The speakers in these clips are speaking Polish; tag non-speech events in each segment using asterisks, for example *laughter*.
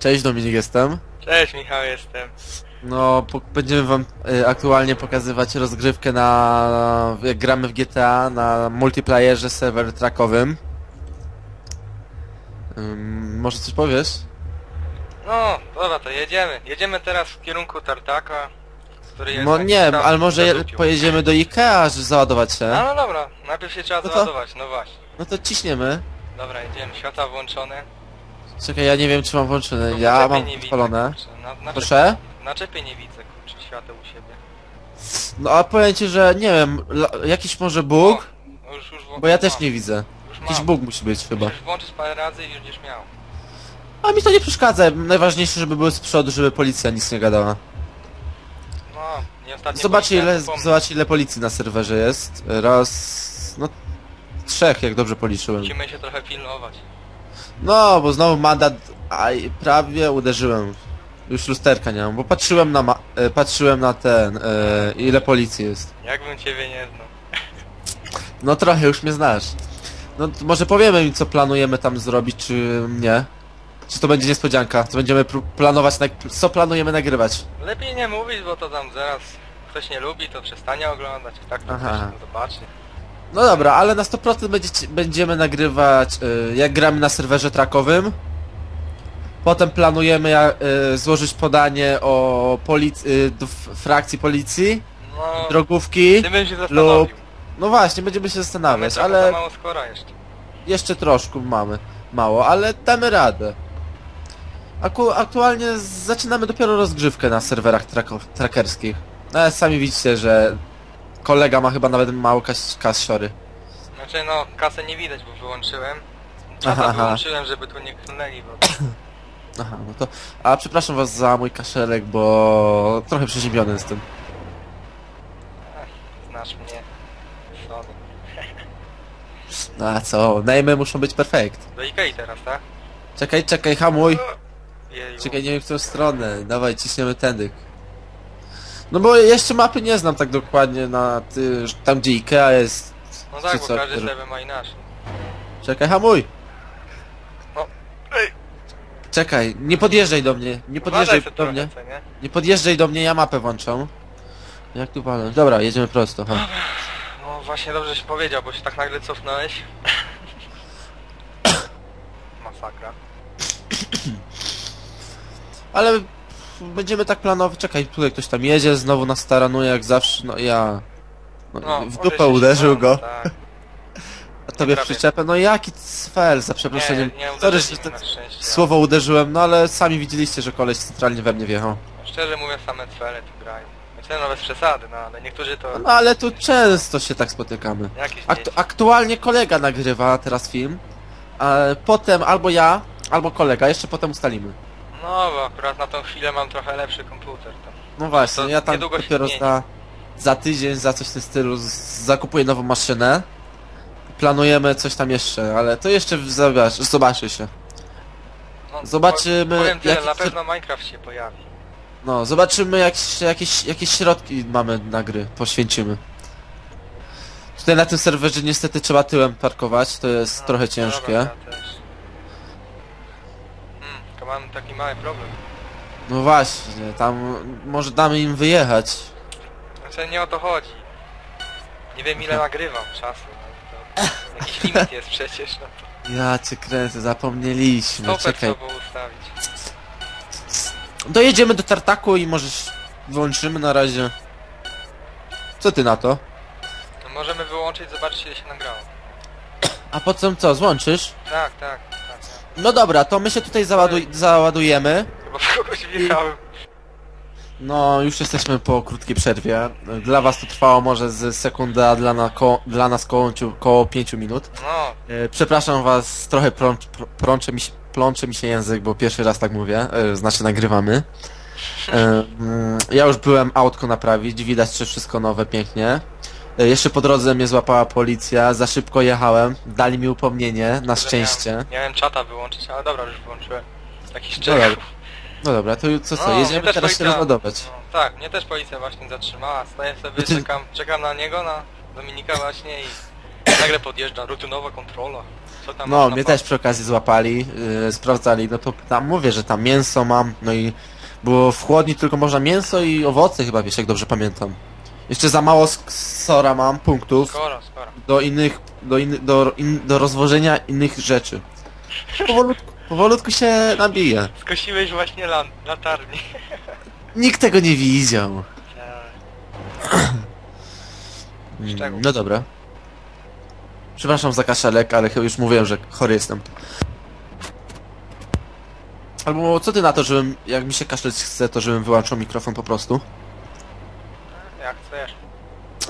Cześć, Dominik jestem. Cześć, Michał jestem. No, po, będziemy wam y, aktualnie pokazywać rozgrywkę na... jak gramy w GTA na multiplayerze serwer trackowym. Ym, może coś powiesz? No, dobra, to jedziemy. Jedziemy teraz w kierunku Tartaka, który jest... No nie, tam ale może je, pojedziemy do Ikea, żeby załadować No, się. no dobra, najpierw się trzeba No to- załadować, no właśnie. No to ciśniemy. Dobra, jedziemy, światła włączone. Czekaj, ja nie wiem czy mam włączone. No, Ja mam nie widzę, odpalone. kurczę. Na, na Proszę? Na czepie nie widzę, kurczę, świateł u siebie. No a powiem ci, że nie wiem, la- jakiś może bóg? O, już, już włą- Bo ja też nie widzę. Już Jakiś mam. bóg musi być chyba. Musisz włączyć parę razy i już będziesz miał. A mi to nie przeszkadza. Najważniejsze, żeby były z przodu, żeby policja nic nie gadała. No, nie ostatnio Zobacz policja ile, zobacz ile policji na serwerze jest. Raz... no... Trzech, jak dobrze policzyłem. Musimy się trochę pilnować. No, bo znowu mandat... Aj, prawie uderzyłem. Już lusterka nie mam, bo patrzyłem na ma... e, patrzyłem na ten... E, ile policji jest. Jakbym ciebie nie znał. No trochę już mnie znasz. No to może powiemy im co planujemy tam zrobić, czy nie. Czy to będzie niespodzianka? Co będziemy pró- planować, na... co planujemy nagrywać? Lepiej nie mówić, bo to tam zaraz ktoś nie lubi, to przestanie oglądać. Tak to Aha. ktoś zobaczy. No dobra, ale na 100% będziecie, będziemy nagrywać y, jak gramy na serwerze trackowym. Potem planujemy ja, y, złożyć podanie o polic- y, do f- frakcji policji, No, drogówki. ty bym się zastanowił. lub- No właśnie, będziemy się Mamy zastanawiać, trochę za ale mało skora jeszcze. jeszcze troszkę mamy. Mało, ale damy radę. Aku aktualnie zaczynamy dopiero rozgrzewkę na serwerach trako- trackerskich. No ale sami widzicie, że kolega ma chyba nawet mało kas kasiory. Znaczy no, kasę nie widać, bo wyłączyłem. Aha, aha. wyłączyłem, żeby tu nie knęli, bo... *clears throat* Aha, no to... A przepraszam was za mój kaszelek, bo trochę przeziębiony jestem. Znasz mnie. Sorry. No *laughs* a co, najmy muszą być perfekt. Do Ikei teraz, tak? Czekaj, czekaj, hamuj. Jeju. Czekaj, nie wiem w którą stronę. Dawaj, ciśniemy tędy. No bo jeszcze mapy nie znam tak dokładnie na ty, tam gdzie Ikea jest. No tak, czy bo co, każdy serwer ma inaczej. Czekaj, hamuj. No. Ej, Czekaj, nie podjeżdżaj do mnie, nie podjeżdżaj do mnie. nie? Nie podjeżdżaj do mnie, ja mapę włączam. Jak tu walę? Dobra, jedziemy prosto. Ha. No właśnie dobrze się powiedział, bo się tak nagle cofnąłeś. *coughs* Masakra. Ale będziemy tak planować. Czekaj, tutaj ktoś tam jedzie, znowu nas taranuje jak zawsze. No ja. No, No, w dupę uderzył go, Tak. *laughs* a tobie w prawie. przyczepę. No jaki cfel, za przeproszeniem. Nie, Sorry, uderzyli że mnie tak na szczęście. słowo uderzyłem, no ale sami widzieliście, że koleś centralnie we mnie wjechał. Szczerze mówiąc, same cwele tu grają. Znaczy, no bez przesady, no ale niektórzy to... No ale tu często się tak spotykamy. Jakieś Aktu dzieci. aktualnie kolega nagrywa teraz film, a potem albo ja, albo kolega, jeszcze potem ustalimy. No, bo akurat na tą chwilę mam trochę lepszy komputer. To... No właśnie, To ja tam niedługo się dopiero zmieni. za, za tydzień, za coś w tym stylu z- zakupuję nową maszynę. Planujemy coś tam jeszcze, ale to jeszcze w- zobacz, zobaczy się. No, Zobaczymy, po- Powiem tyle, jaki na pewno Minecraft się pojawi. No, zobaczymy jak, się- jakieś, jakieś środki mamy na gry, poświęcimy. Tutaj na tym serwerze niestety trzeba tyłem parkować, to jest No, trochę dobra, ciężkie. ja też. Mam taki mały problem. No właśnie, tam może damy im wyjechać. Znaczy nie o to chodzi. Nie wiem ile nagrywam czasu. No, to *laughs* jakiś limit jest przecież, no to Ja cię kręcę, zapomnieliśmy, stopę czekaj. trzeba było ustawić. Dojedziemy do tartaku i możesz wyłączymy na razie. Co ty na to? No, możemy wyłączyć, zobaczyć ile się nagrało. A potem co, złączysz? Tak. tak. No dobra, to my się tutaj załaduj załadujemy. Chyba w kogoś wjechałem. No, już jesteśmy po krótkiej przerwie. Dla was to trwało może z sekundę, a dla, na ko dla nas koło, koło 5 minut. No, E, przepraszam was, trochę prącz, pr prącze mi się, plącze mi się język, bo pierwszy raz tak mówię, e, znaczy nagrywamy. E, mm, ja już byłem autko naprawić, widać, że wszystko nowe, pięknie. E, jeszcze po drodze mnie złapała policja, za szybko jechałem, dali mi upomnienie, na szczęście. Miałem, miałem czata wyłączyć, ale dobra, już wyłączyłem. Jakiś Dobra. Czechów. No dobra, to co, co, No, mnie jedziemy też teraz się policja- rozładować. No, tak, mnie też policja właśnie zatrzymała, stoję sobie, Znaczy- czekam, czekam na niego, na Dominika właśnie i nagle podjeżdża, rutynowa kontrola. co tam No, mnie też przy okazji złapali, yy, sprawdzali, no to tam mówię, że tam mięso mam, no i było w chłodni tylko można mięso i owoce chyba, wiesz, jak dobrze pamiętam. Jeszcze za mało sk- sora mam, punktów, Skoro, skoro. do innych, do, inny, do, in, do rozwożenia innych rzeczy. Powolutku, powolutku się nabije. Skosiłeś właśnie lan latarnię. Nikt tego nie widział. No dobra. Przepraszam za kaszelek, ale chyba już mówiłem, że chory jestem. Albo co ty na to, żebym, jak mi się kaszleć chce, to żebym wyłączył mikrofon po prostu? Jak chcesz.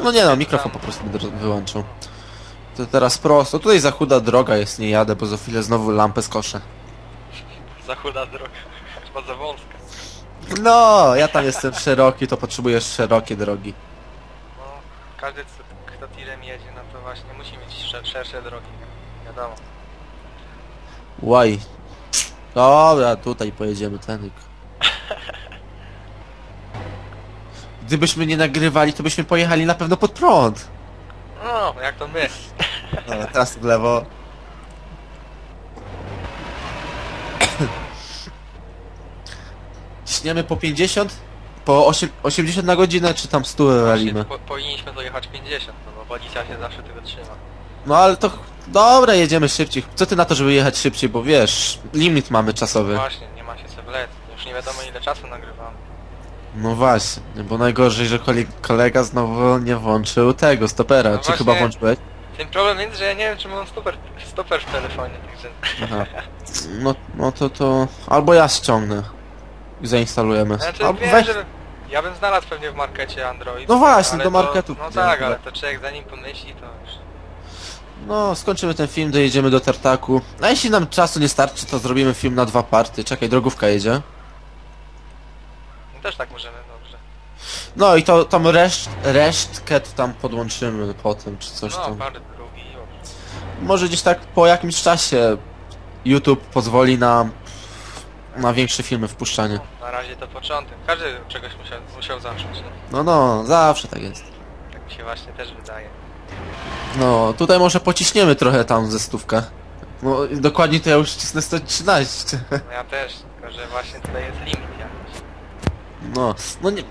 No nie no, mikrofon po prostu będę wyłączył. To teraz prosto. Tutaj za chuda droga jest, nie jadę, bo za chwilę znowu lampę skoszę. Za chuda droga. Chyba za wąska. No, ja tam jestem szeroki, to potrzebujesz szerokie drogi. No, każdy co- kto tirem jedzie, no to właśnie musi mieć sze- szersze drogi. Wiadomo. Łaj. Dobra, tutaj pojedziemy, tędy. Gdybyśmy nie nagrywali, to byśmy pojechali na pewno pod prąd. No, jak to my. Dobra, teraz w lewo. Ciśniemy po 50? Po osiem- 80 na godzinę, czy tam 100 walimy? Po, powinniśmy dojechać 50, no bo policja się zawsze tego trzyma. No ale to... Dobra, jedziemy szybciej. Co ty na to, żeby jechać szybciej, bo wiesz, limit mamy czasowy. Właśnie, nie ma się co wlec. Już nie wiadomo ile czasu nagrywamy. No właśnie, bo najgorzej, że kole- kolega znowu nie włączył tego, stopera. No Czy właśnie. chyba włączyłeś? Tym problem jest, że ja nie wiem czy mam stoper, stoper w telefonie, także... Aha. No, no to to... Albo ja ściągnę. I zainstalujemy. Znaczy Albo wiem, weź... że... Ja bym znalazł pewnie w markecie Android. No właśnie, ale do to- marketu No wziąłem, tak, ale ale- to człowiek zanim pomyśli, to już... No, skończymy ten film, dojedziemy do Tartaku. A jeśli nam czasu nie starczy, to zrobimy film na dwa party. Czekaj, drogówka jedzie. No też tak możemy, dobrze. No i to tam reszt, resztkę to tam podłączymy potem, czy coś No, tam. parę drugi już. Może gdzieś tak po jakimś czasie YouTube pozwoli nam na większe filmy wpuszczanie. No, na razie to początek. Każdy czegoś musiał, musiał zacząć, nie? No, no, zawsze tak jest. Tak mi się właśnie też wydaje. No, tutaj może pociśniemy trochę tam ze stówkę. No, dokładnie to ja już cisnę 113. No ja też, tylko że właśnie tutaj jest limit jakiś. No, no nie...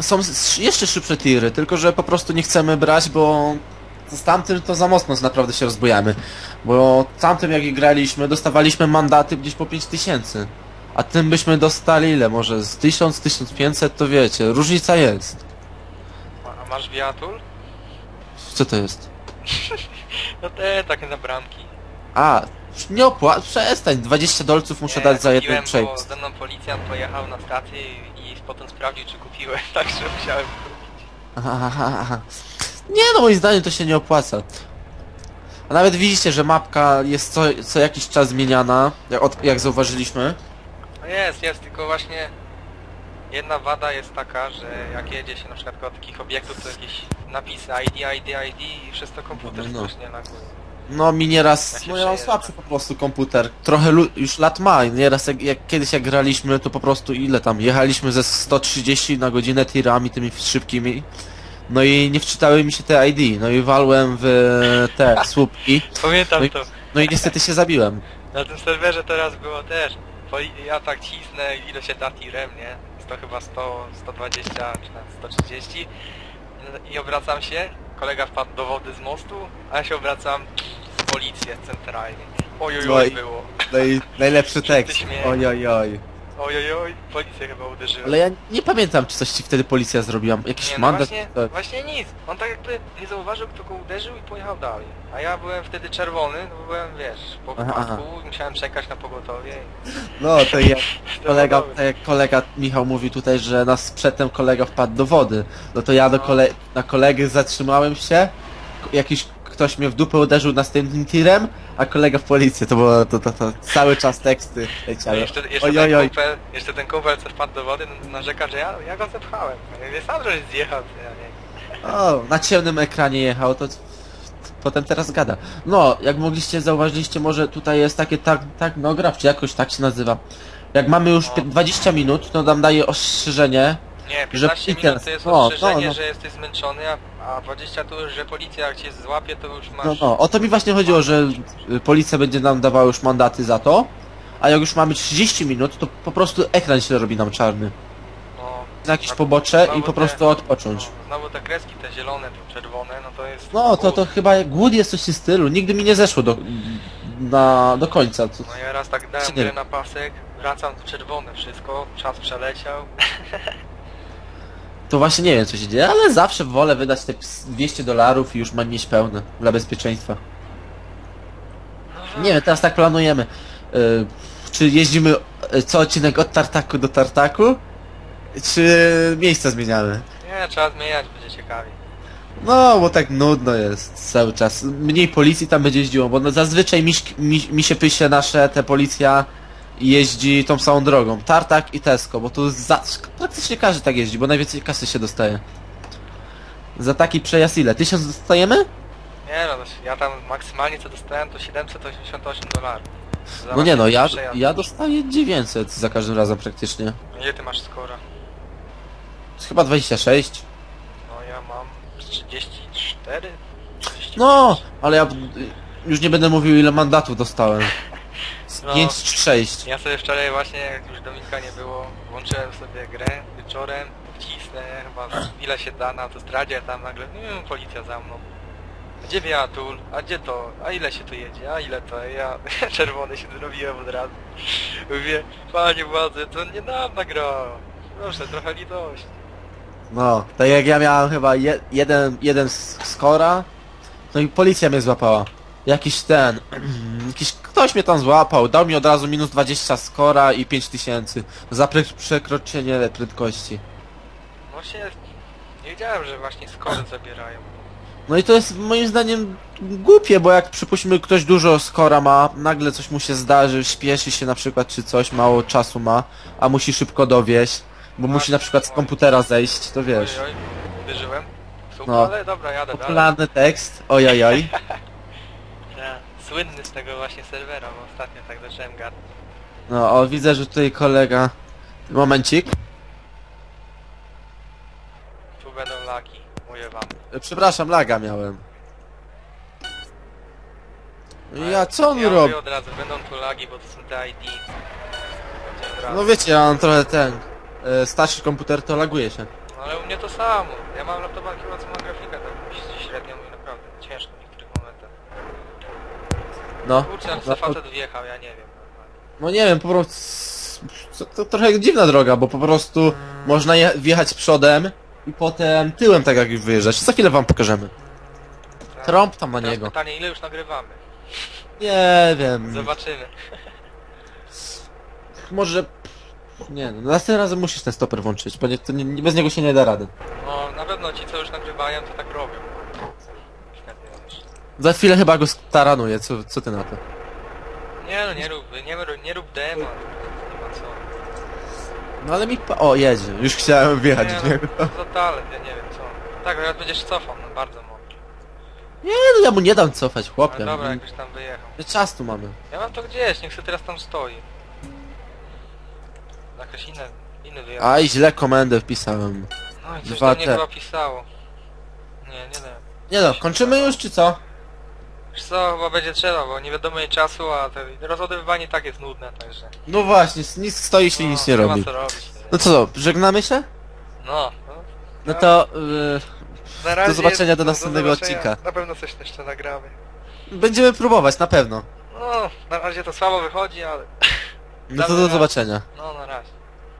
Są jeszcze szybsze tiry, tylko że po prostu nie chcemy brać, bo z tamtym to za mocno naprawdę się rozbujamy. Bo tamtym jak graliśmy, dostawaliśmy mandaty gdzieś po 5000. A tym byśmy dostali ile? Może z 1000, 1500 to wiecie, różnica jest. A, a masz wiatul? Co to jest? *laughs* No te takie na bramki. A, nie opłat, przestań, 20 dolców muszę Nie, dać za jeden kupiłem, ze mną policjant pojechał na stację i potem sprawdził czy kupiłem, *laughs* także musiałem kupić. Aha, aha, aha. Nie no, moim zdaniem to się nie opłaca. A nawet widzicie, że mapka jest co, co jakiś czas zmieniana, jak, od, jak zauważyliśmy. No jest, jest, tylko właśnie jedna wada jest taka, że jak jedzie się na przykład koło takich obiektów, to jakieś napisy ID, ID, ID i przez to komputer No, no. strasznie laguje. No mi nieraz, się no ja mam słabszy po prostu komputer. Trochę lu- już lat ma, nieraz jak, jak kiedyś jak graliśmy, to po prostu ile tam, jechaliśmy ze 130 na godzinę tirami tymi szybkimi. No i nie wczytały mi się te ID, no i walłem w te *laughs* słupki, Pamiętam No i- to. no i niestety się zabiłem. Na tym serwerze teraz było też. Poli- ja tak cisnę, ile się da tirem, nie? Jest to chyba 100, 120 czy nawet 130. I obracam się, kolega wpadł do wody z mostu, a ja się obracam policję centralnie. Oj, oj, No oj i- było. No i najlepszy tekst. śmiech. Oj, oj, oj. Oj, oj, oj, policja chyba uderzyła. Ale ja nie pamiętam, czy coś ci wtedy policja zrobiła. Jakiś Nie, no mandat? właśnie, to- właśnie nic. On tak jakby nie zauważył, kto go uderzył i pojechał dalej. A ja byłem wtedy czerwony, no bo byłem, wiesz, po Aha, musiałem czekać na pogotowie. i- No to jak *laughs* To kolega, tak jak kolega Michał mówił tutaj, że nas przedtem kolega wpadł do wody. No to ja do kole na kolegę zatrzymałem się, k- jakiś ktoś mnie w dupę uderzył następnym tirem, a kolega w policję. To było to, to, to cały czas teksty No leciały. jeszcze, jeszcze, Oj, ten oj, oj. kumpel, jeszcze ten kumpel co wpadł do wody no, narzeka, że ja, ja go zepchałem. Mówię, sam żeś zjechał. Ja nie. O, na ciemnym ekranie jechał, to potem teraz gada. No, jak mogliście, zauważyliście, może tutaj jest takie tak, tak, no graf, czy jakoś tak się nazywa. Jak mamy już No. pię- 20 minut, to nam daje ostrzeżenie, Nie, Że 15 minut Peters- to jest no, ostrzeżenie, no, no. że jesteś zmęczony, a, A 20 to już, że policja jak cię złapie, to już masz... No, no, o to mi właśnie chodziło, że y, policja będzie nam dawała już mandaty za to, a jak już mamy 30 minut, to po prostu ekran się robi nam czarny. no, Na jakieś pobocze znowu i po te- prostu odpocząć. No, znowu te kreski, te zielone, te czerwone, no to jest... No, to, to chyba głód jest coś w tym stylu. Nigdy mi nie zeszło do, na, do końca. To, No ja raz tak dałem Czy nie? grę na pasek, wracam to czerwone wszystko, czas przeleciał. *laughs* to właśnie nie wiem co się dzieje, ale zawsze wolę wydać te ps- 200 dolarów i już mam mieć pełne dla bezpieczeństwa. Nie wiem, teraz tak planujemy. Y, czy jeździmy y, co odcinek od Tartaku do Tartaku? Czy miejsca zmieniamy? Nie, trzeba zmieniać, będzie ciekawie. No, bo tak nudno jest cały czas. Mniej policji tam będzie jeździło, bo no zazwyczaj mi, mi, mi się pysie nasze, te policja jeździ tą samą drogą. Tartak i Tesco, bo tu za, praktycznie każdy tak jeździ, bo najwięcej kasy się dostaje. Za taki przejazd ile? Tysiąc dostajemy? Nie no, ja tam maksymalnie co dostałem to 788 dolarów. No nie no, ja, przejazd. ja dostaję 900 za każdym razem praktycznie. Ile ty masz skora? Chyba 26. No ja mam 34? 35. No, ale ja już nie będę mówił ile mandatów dostałem. Z No. 5 czy 6. Ja sobie wczoraj właśnie, jak już Dominika nie było, włączyłem sobie grę wieczorem, wcisnę chyba ile się da na autostradzie, tam nagle, nie policja za mną. Gdzie Beatul? A gdzie to? A ile się tu jedzie? A ile to? Ja *laughs* czerwony się zrobiłem od razu. Mówię, panie władzy, to nie dawna gra. Proszę, trochę litości. No, tak jak ja miałem chyba je, jeden, jeden skora, no i policja mnie złapała. Jakiś ten, *clears throat* jakiś ktoś mnie tam złapał, dał mi od razu minus 20 skora i 5000 za pre przekroczenie prędkości. Właśnie nie wiedziałem, że właśnie skory zabierają. No i to jest moim zdaniem głupie, bo jak przypuśćmy ktoś dużo skora ma, nagle coś mu się zdarzy, śpieszy się na przykład czy coś, mało czasu ma, a musi szybko dowieść, bo musi na przykład z komputera zejść, to wiesz. Oj, oj, uderzyłem. Super, No. ale dobra, jadę dalej. Popularny tekst, ojojoj. *laughs* Słynny z tego właśnie serwera, bo ostatnio tak zacząłem gadać. No, o widzę, że tutaj kolega... Momencik. Tu będą laki, mówię wam. E, Przepraszam, laga miałem. Ja co on ja robi? mówię od razu, będą tu lagi, bo to są te ID. Będzie od razu. No wiecie, ja mam trochę ten... e, Starszy komputer to laguje się. No ale u mnie to samo. Ja mam laptopa chyba co ma grafikę tak średnią i naprawdę ciężko w niektórych momentach. No. Kurczę, ale no, co facet wjechał, ja nie wiem. no nie wiem, po prostu... To, to trochę dziwna droga, bo po prostu można je, wjechać przodem i potem tyłem tak jak wyjeżdżać. Za chwilę wam pokażemy. Tak. Trąb tam na Teraz niego. pytanie, ile już nagrywamy? Nie wiem. Zobaczymy. *laughs* Może... Nie no, następnym razem musisz ten stoper włączyć, bo nie, to nie, bez niego się nie da rady. No na pewno ci co już nagrywają to tak. Za chwilę chyba go staranuję, co, co ty na to? Nie no nie rób, nie, rób- nie rób demo. Nie ma co. No ale mi... pa- O, jedzie. Już chciałem wjechać w Nie, niego. no, za talent, ja nie wiem co. Tak, teraz będziesz cofał, no bardzo mocno. Nie, no ja mu nie dam cofać, Ale chłopie. dobra, jak już tam wyjechał. Czas tu mamy. Ja mam to gdzieś, niech sobie teraz tam stoi. Jakaś inna, inny wyjazd. Aj, źle komendę wpisałem. No i coś dwa do mnie te. chyba pisało. Nie, nie wiem. Nie no, kończymy już czy co? Wiesz co, chyba będzie trzeba, bo nie wiadomo jej czasu, a te rozładowywanie tak jest nudne, także... No właśnie, nic stoi się no, nic nie ma robi. co robić. No co, żegnamy się? No, no. No to... Yy, Na razie zobaczenia do no, następnego zobaczenia. odcinka. Na pewno coś jeszcze nagramy. będziemy próbować, na pewno. No, na razie to słabo wychodzi, ale... No to do zobaczenia. No,